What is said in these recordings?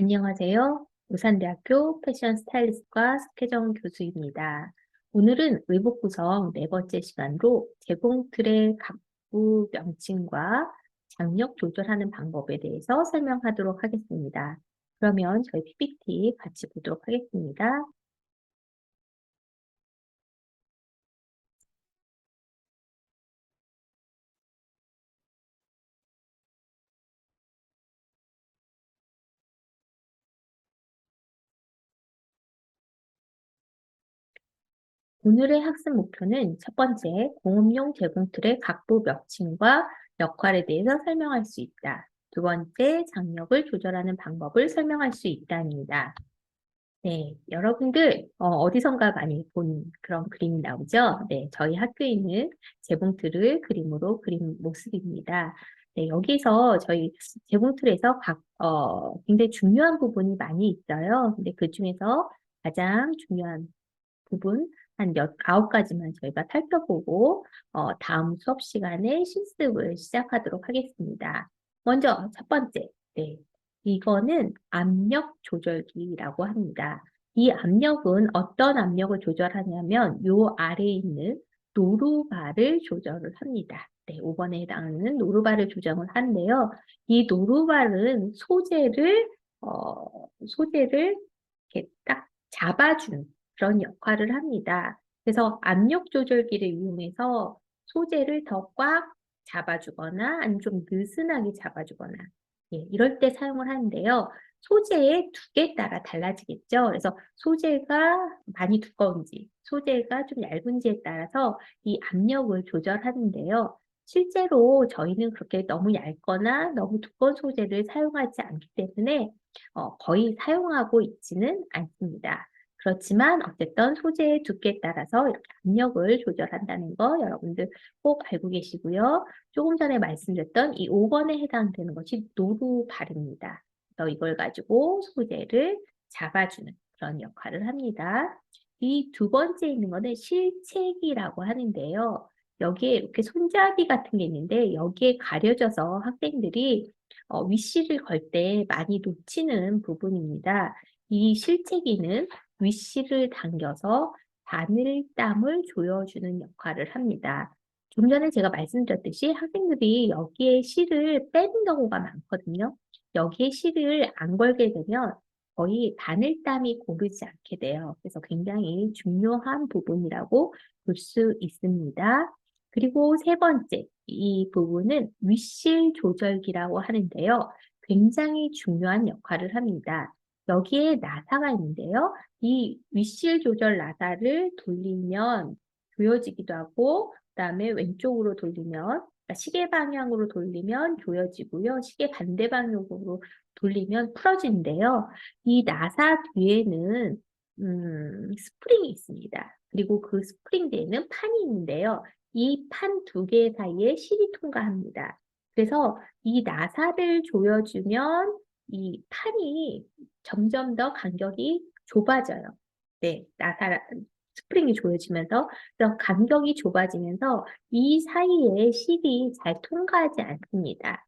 안녕하세요. 우산대학교 패션 스타일리스트과 스케정 교수입니다. 오늘은 의복 구성 네 번째 시간으로 제공 틀의 각부 명칭과 장력 조절하는 방법에 대해서 설명하도록 하겠습니다. 그러면 저희 PPT 같이 보도록 하겠습니다. 오늘의 학습 목표는 첫 번째, 공업용 제공 틀의 각부 명칭과 역할에 대해서 설명할 수 있다. 두 번째, 장력을 조절하는 방법을 설명할 수 있다입니다. 네, 여러분들 어, 디선가 많이 본 그런 그림이 나오죠? 네, 저희 학교에 있는 재봉틀을 그림으로 그린 모습입니다. 네, 여기서 저희 재봉틀에서 각, 어, 굉장히 중요한 부분이 많이 있어요. 근데 그 중에서 가장 중요한 부분, 한 몇, 아홉 가지만 저희가 살펴보고, 어, 다음 수업 시간에 실습을 시작하도록 하겠습니다. 먼저 첫 번째, 네. 이거는 압력 조절기라고 합니다. 이 압력은 어떤 압력을 조절하냐면 요 아래에 있는 노루바를 조절을 합니다. 네, 5번에 해당하는 노루바를 조정을 하는데요. 이 노루바는 소재를 어, 소재를 이렇게 딱 잡아주는 그런 역할을 합니다. 그래서 압력 조절기를 이용해서 소재를 더 꽉 잡아주거나 아니면 좀 느슨하게 잡아주거나 예, 이럴 때 사용을 하는데요. 소재의 두께에 따라 달라지겠죠. 그래서 소재가 많이 두꺼운지, 소재가 좀 얇은지에 따라서 이 압력을 조절하는데요. 실제로 저희는 그렇게 너무 얇거나 너무 두꺼운 소재를 사용하지 않기 때문에 어, 거의 사용하고 있지는 않습니다. 그렇지만 어쨌든 소재의 두께에 따라서 이렇게 압력을 조절한다는 거 여러분들 꼭 알고 계시고요. 조금 전에 말씀드렸던 이 5번에 해당되는 것이 노루발입니다. 그래서 이걸 가지고 소재를 잡아주는 그런 역할을 합니다. 이 두 번째 있는 거는 실책이라고 하는데요. 여기에 이렇게 손잡이 같은 게 있는데 여기에 가려져서 학생들이 어, 위시를 걸 때 많이 놓치는 부분입니다. 이 실체기는 위시를 당겨서 바늘땀을 조여주는 역할을 합니다. 좀 전에 제가 말씀드렸듯이 학생들이 여기에 실을 빼는 경우가 많거든요. 여기에 실을 안 걸게 되면 거의 바늘땀이 고르지 않게 돼요. 그래서 굉장히 중요한 부분이라고 볼 수 있습니다. 그리고 세 번째, 이 부분은 위실 조절기라고 하는데요. 굉장히 중요한 역할을 합니다. 여기에 나사가 있는데요. 이 위실 조절 나사를 돌리면 조여지기도 하고 그 다음에 왼쪽으로 돌리면 그러니까 시계 방향으로 돌리면 조여지고요. 시계 반대 방향으로 돌리면 풀어지는데요. 이 나사 뒤에는 음, 스프링이 있습니다. 그리고 그 스프링 뒤에는 판이 있는데요. 이 판 두 개 사이에 실이 통과합니다. 그래서 이 나사를 조여주면 이 판이 점점 더 간격이 좁아져요. 네, 나사 스프링이 조여지면서 그래서 간격이 좁아지면서 이 사이에 실이 잘 통과하지 않습니다.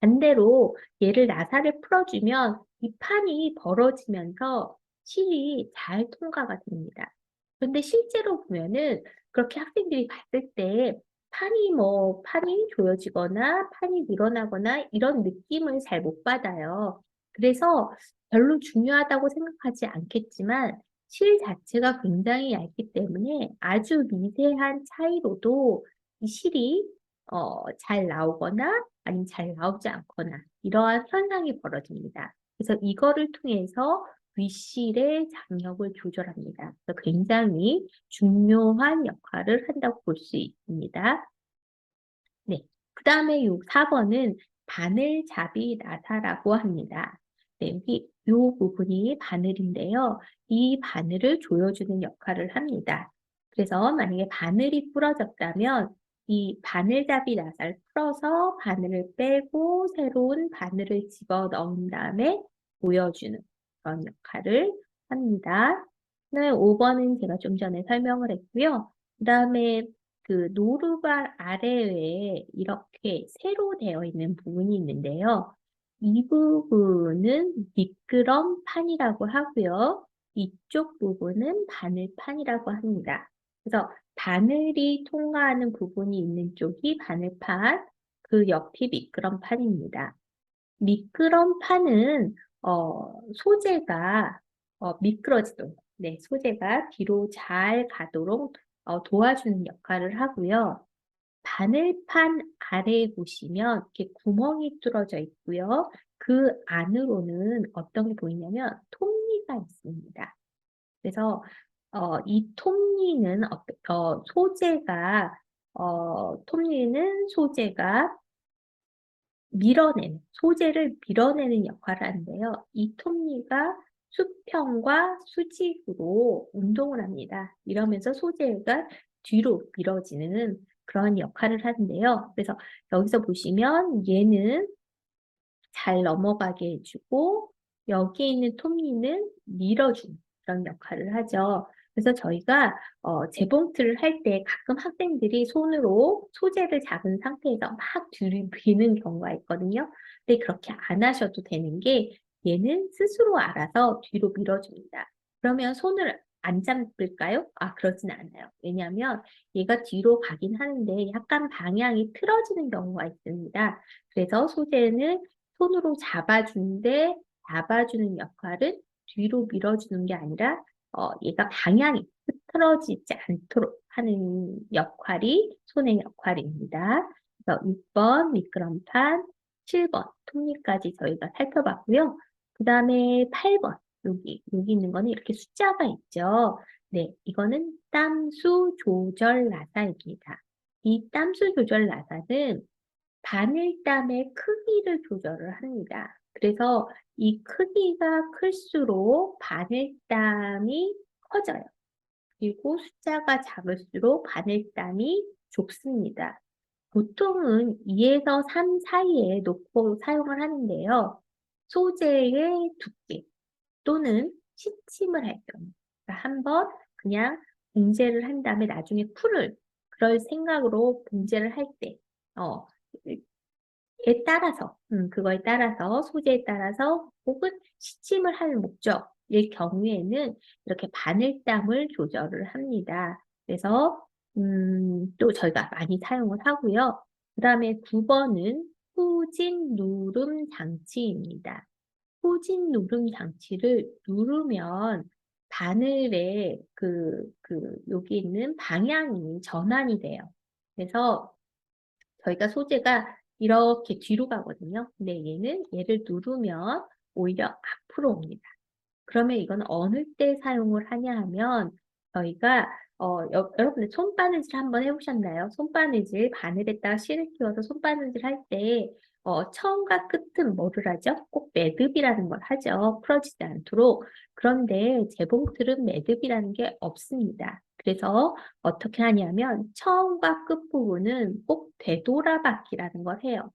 반대로 얘를 나사를 풀어주면 이 판이 벌어지면서 실이 잘 통과가 됩니다. 그런데 실제로 보면은 그렇게 학생들이 봤을 때 판이 뭐 판이 조여지거나 판이 늘어나거나 이런 느낌을 잘 못 받아요. 그래서 별로 중요하다고 생각하지 않겠지만 실 자체가 굉장히 얇기 때문에 아주 미세한 차이로도 이 실이 어, 잘 나오거나 아니면 잘 나오지 않거나 이러한 현상이 벌어집니다. 그래서 이거를 통해서 윗실의 장력을 조절합니다. 그래서 굉장히 중요한 역할을 한다고 볼 수 있습니다. 네. 그 다음에 4번은 바늘잡이 나사라고 합니다. 네, 여기 이 부분이 바늘인데요. 이 바늘을 조여주는 역할을 합니다. 그래서 만약에 바늘이 부러졌다면 이 바늘잡이 나사를 풀어서 바늘을 빼고 새로운 바늘을 집어 넣은 다음에 보여주는 그런 역할을 합니다. 네, 5번은 제가 좀 전에 설명을 했고요. 그 다음에 그 노루발 아래에 이렇게 세로 되어 있는 부분이 있는데요. 이 부분은 미끄럼판이라고 하고요. 이쪽 부분은 바늘판이라고 합니다. 그래서 바늘이 통과하는 부분이 있는 쪽이 바늘판, 그 옆이 미끄럼판입니다. 미끄럼판은 어, 소재가 어, 미끄러지도록, 네, 소재가 뒤로 잘 가도록 어, 도와주는 역할을 하고요. 바늘판 아래에 보시면 이렇게 구멍이 뚫어져 있고요. 그 안으로는 어떤 게 보이냐면 톱니가 있습니다. 그래서 어, 이 톱니는 어, 어, 소재가 어, 톱니는 소재가 밀어내는 소재를 밀어내는 역할을 하는데요. 이 톱니가 수평과 수직으로 운동을 합니다. 이러면서 소재가 뒤로 밀어지는 그런 역할을 하는데요. 그래서 여기서 보시면 얘는 잘 넘어가게 해주고 여기 있는 톱니는 밀어주는 그런 역할을 하죠. 그래서 저희가 어, 재봉틀을 할 때 가끔 학생들이 손으로 소재를 잡은 상태에서 막 뒤로 비는 경우가 있거든요. 근데 그렇게 안 하셔도 되는 게 얘는 스스로 알아서 뒤로 밀어줍니다. 그러면 손을 안 잡을까요? 아, 그렇진 않아요. 왜냐하면 얘가 뒤로 가긴 하는데 약간 방향이 틀어지는 경우가 있습니다. 그래서 소재는 손으로 잡아주는데 잡아주는 역할은 뒤로 밀어주는 게 아니라 어, 얘가 방향이 흐트러지지 않도록 하는 역할이 손의 역할입니다. 그래서 6번 미끄럼판, 7번 톱니까지 저희가 살펴봤고요. 그 다음에 8번 여기 여기 있는 거는 이렇게 숫자가 있죠. 네, 이거는 땀수 조절 나사입니다. 이 땀수 조절 나사는 바늘 땀의 크기를 조절을 합니다. 그래서 이 크기가 클수록 바늘땀이 커져요. 그리고 숫자가 작을수록 바늘땀이 좁습니다. 보통은 2에서 3 사이에 놓고 사용을 하는데요. 소재의 두께 또는 시침을 할 경우 그러니까 한번 그냥 봉제를 한 다음에 나중에 풀을 그럴 생각으로 봉제를 할 때, 어, 에 따라서, 음, 그거에 따라서, 소재에 따라서, 혹은 시침을 할 목적일 경우에는 이렇게 바늘땀을 조절을 합니다. 그래서, 음, 또 저희가 많이 사용을 하고요. 그 다음에 9번은 후진 누름 장치입니다. 후진 누름 장치를 누르면 바늘에 그, 그, 여기 있는 방향이 전환이 돼요. 그래서 저희가 소재가 이렇게 뒤로 가거든요. 근데 얘는 얘를 누르면 오히려 앞으로 옵니다. 그러면 이건 어느 때 사용을 하냐 하면 저희가 어, 여, 러분들 손바느질 한번 해보셨나요? 손바느질 바늘에다가 실을 끼워서 손바느질 할때 어, 처음과 끝은 뭐를 하죠? 꼭 매듭이라는 걸 하죠. 풀어지지 않도록. 그런데 재봉틀은 매듭이라는 게 없습니다. 그래서 어떻게 하냐면 처음과 끝부분은 꼭 되돌아받기라는 걸 해요.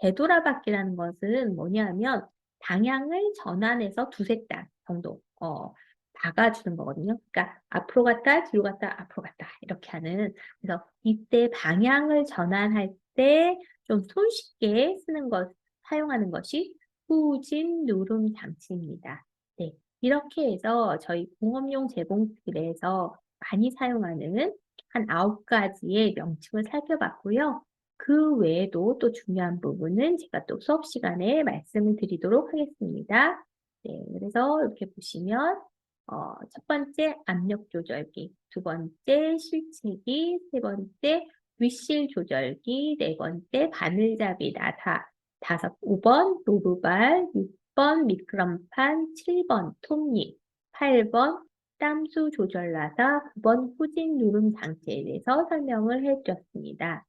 되돌아받기라는 것은 뭐냐면 방향을 전환해서 두세 단 정도 어, 박아주는 거거든요. 그러니까 앞으로 갔다 뒤로 갔다 앞으로 갔다 이렇게 하는 그래서 이때 방향을 전환할 때 좀 손쉽게 쓰는 것 사용하는 것이 후진 누름 장치입니다. 네, 이렇게 해서 저희 공업용 재봉틀에서 많이 사용하는 한 아홉 가지의 명칭을 살펴봤고요. 그 외에도 또 중요한 부분은 제가 또 수업 시간에 말씀을 드리도록 하겠습니다. 네, 그래서 이렇게 보시면 어, 첫 번째 압력 조절기, 두 번째 실체기, 세 번째 윗실 조절기, 네 번째 바늘잡이 나사, 다섯, 5번 노루발, 6번 미끄럼판, 7번 톱니, 8번 땀수 조절 나사, 9번 후진 누름 장치에 대해서 설명을 해드렸습니다.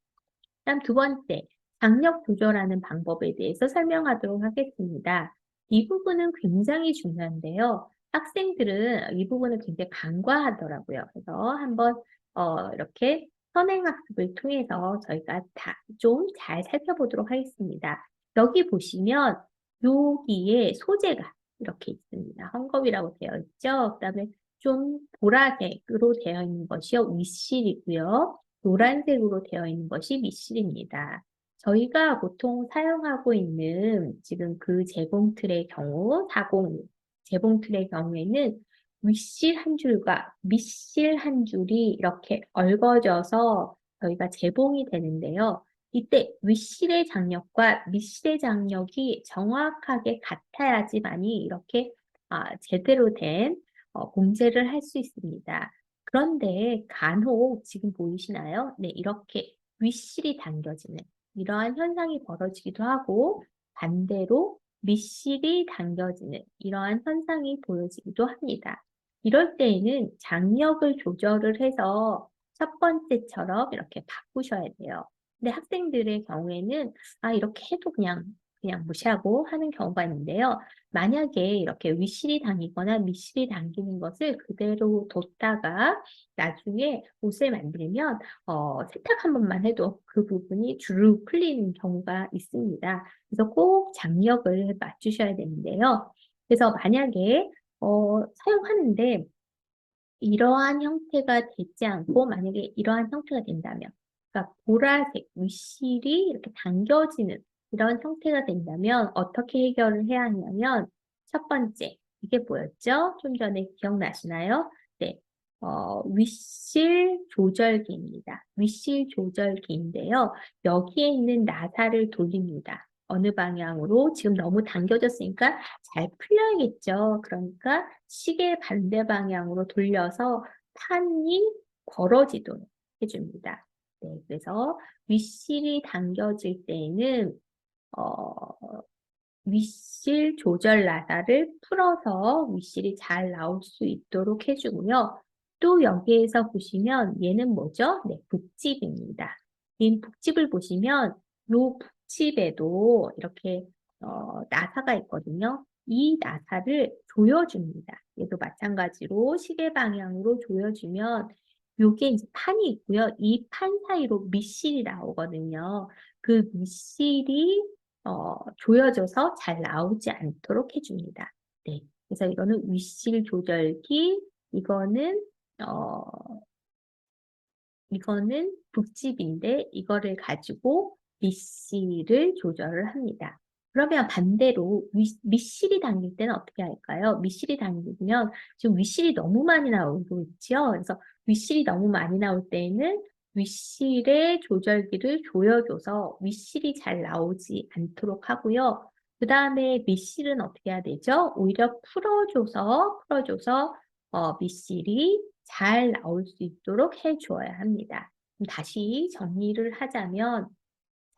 다음 두 번째, 장력 조절하는 방법에 대해서 설명하도록 하겠습니다. 이 부분은 굉장히 중요한데요. 학생들은 이 부분을 굉장히 간과하더라고요. 그래서 한번 어, 이렇게 선행학습을 통해서 저희가 다좀잘 살펴보도록 하겠습니다. 여기 보시면 여기에 소재가 이렇게 있습니다. 헝겊이라고 되어 있죠. 그 다음에 좀 보라색으로 되어 있는 것이 윗실이고요. 노란색으로 되어 있는 것이 밑실입니다. 저희가 보통 사용하고 있는 지금 그 재봉틀의 경우, 40 재봉틀의 경우에는 윗실 한 줄과 밑실 한 줄이 이렇게 얽어져서 저희가 재봉이 되는데요. 이때 윗실의 장력과 밑실의 장력이 정확하게 같아야지만이 이렇게 아, 제대로 된 어, 봉제를 할 수 있습니다. 그런데 간혹 지금 보이시나요? 네, 이렇게 윗실이 당겨지는 이러한 현상이 벌어지기도 하고 반대로 밑실이 당겨지는 이러한 현상이 보여지기도 합니다. 이럴 때에는 장력을 조절을 해서 첫 번째처럼 이렇게 바꾸셔야 돼요. 근데 학생들의 경우에는 아 이렇게 해도 그냥 그냥 무시하고 하는 경우가 있는데요. 만약에 이렇게 윗실이 당기거나 밑실이 당기는 것을 그대로 뒀다가 나중에 옷을 만들면 어, 세탁 한 번만 해도 그 부분이 주르 풀리는 경우가 있습니다. 그래서 꼭 장력을 맞추셔야 되는데요. 그래서 만약에 어, 사용하는데 이러한 형태가 되지 않고 만약에 이러한 형태가 된다면 그러니까 보라색 윗실이 이렇게 당겨지는 이런 형태가 된다면 어떻게 해결을 해야 하냐면 첫 번째 이게 뭐였죠? 좀 전에 기억나시나요? 네, 어, 윗실 조절기입니다. 윗실 조절기인데요. 여기에 있는 나사를 돌립니다. 어느 방향으로 지금 너무 당겨졌으니까 잘 풀려야겠죠. 그러니까 시계 반대 방향으로 돌려서 판이 벌어지도록 해줍니다. 네, 그래서 윗실이 당겨질 때에는 어, 윗실 조절 나사를 풀어서 윗실이 잘 나올 수 있도록 해주고요. 또 여기에서 보시면 얘는 뭐죠? 네, 북집입니다. 이 북집을 보시면 이 북집에도 이렇게 어, 나사가 있거든요. 이 나사를 조여줍니다. 얘도 마찬가지로 시계 방향으로 조여주면 요게 이제 판이 있고요. 이 판 사이로 밑실이 나오거든요. 그 밑실이 어, 조여져서 잘 나오지 않도록 해줍니다. 네. 그래서 이거는 윗실 조절기, 이거는, 어, 이거는 북집인데, 이거를 가지고 밑실을 조절을 합니다. 그러면 반대로 윗, 밑실이 당길 때는 어떻게 할까요? 밑실이 당기면 지금 윗실이 너무 많이 나오고 있죠? 그래서 윗실이 너무 많이 나올 때에는 윗실의 조절기를 조여줘서 윗실이 잘 나오지 않도록 하고요. 그 다음에 밑실은 어떻게 해야 되죠? 오히려 풀어줘서 풀어줘서 어, 밑실이 잘 나올 수 있도록 해줘야 합니다. 다시 정리를 하자면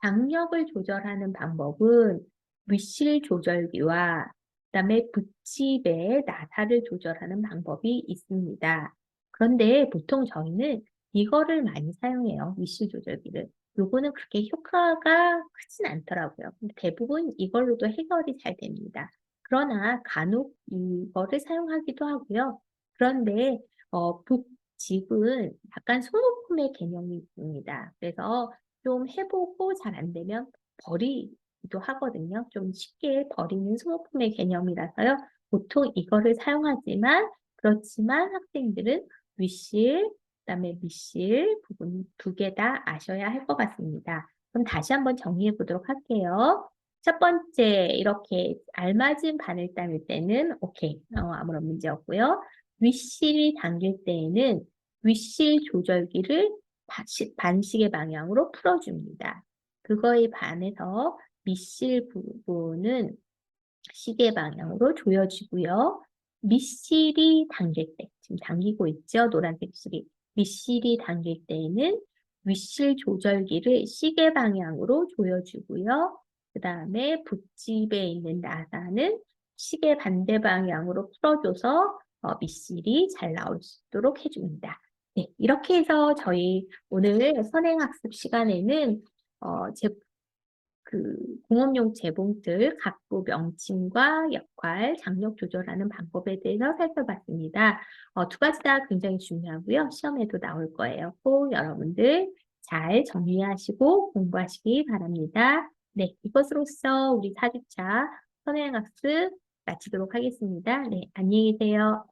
장력을 조절하는 방법은 윗실 조절기와 그다음에 붓집의 나사를 조절하는 방법이 있습니다. 그런데 보통 저희는 이거를 많이 사용해요. 위시 조절기를. 요거는 그렇게 효과가 크진 않더라고요. 근데 대부분 이걸로도 해결이 잘 됩니다. 그러나 간혹 이거를 사용하기도 하고요. 그런데 어, 북집은 약간 소모품의 개념이 있습니다. 그래서 좀 해보고 잘 안 되면 버리기도 하거든요. 좀 쉽게 버리는 소모품의 개념이라서요. 보통 이거를 사용하지만 그렇지만 학생들은 위실, 그다음에 밑실 부분 두 개 다 아셔야 할 것 같습니다. 그럼 다시 한번 정리해 보도록 할게요. 첫 번째 이렇게 알맞은 바늘땀일 때는 오케이 어, 아무런 문제 없고요. 윗실이 당길 때에는 윗실 조절기를 반시계 방향으로 풀어줍니다. 그거에 반해서 밑실 부분은 시계 방향으로 조여지고요. 밑실이 당길 때, 지금 당기고 있죠? 노란색 실이. 밑실이 당길 때에는 윗실 조절기를 시계 방향으로 조여주고요. 그 다음에 붓집에 있는 나사는 시계 반대 방향으로 풀어줘서 어, 밑실이 잘 나올 수 있도록 해줍니다. 네, 이렇게 해서 저희 오늘 선행학습 시간에는 어, 제, 그 공업용 재봉틀 각부 명칭과 역할, 장력 조절하는 방법에 대해서 살펴봤습니다. 어, 두 가지 다 굉장히 중요하고요. 시험에도 나올 거예요. 꼭 여러분들 잘 정리하시고 공부하시기 바랍니다. 네, 이것으로써 우리 4주차 선행학습 마치도록 하겠습니다. 네, 안녕히 계세요.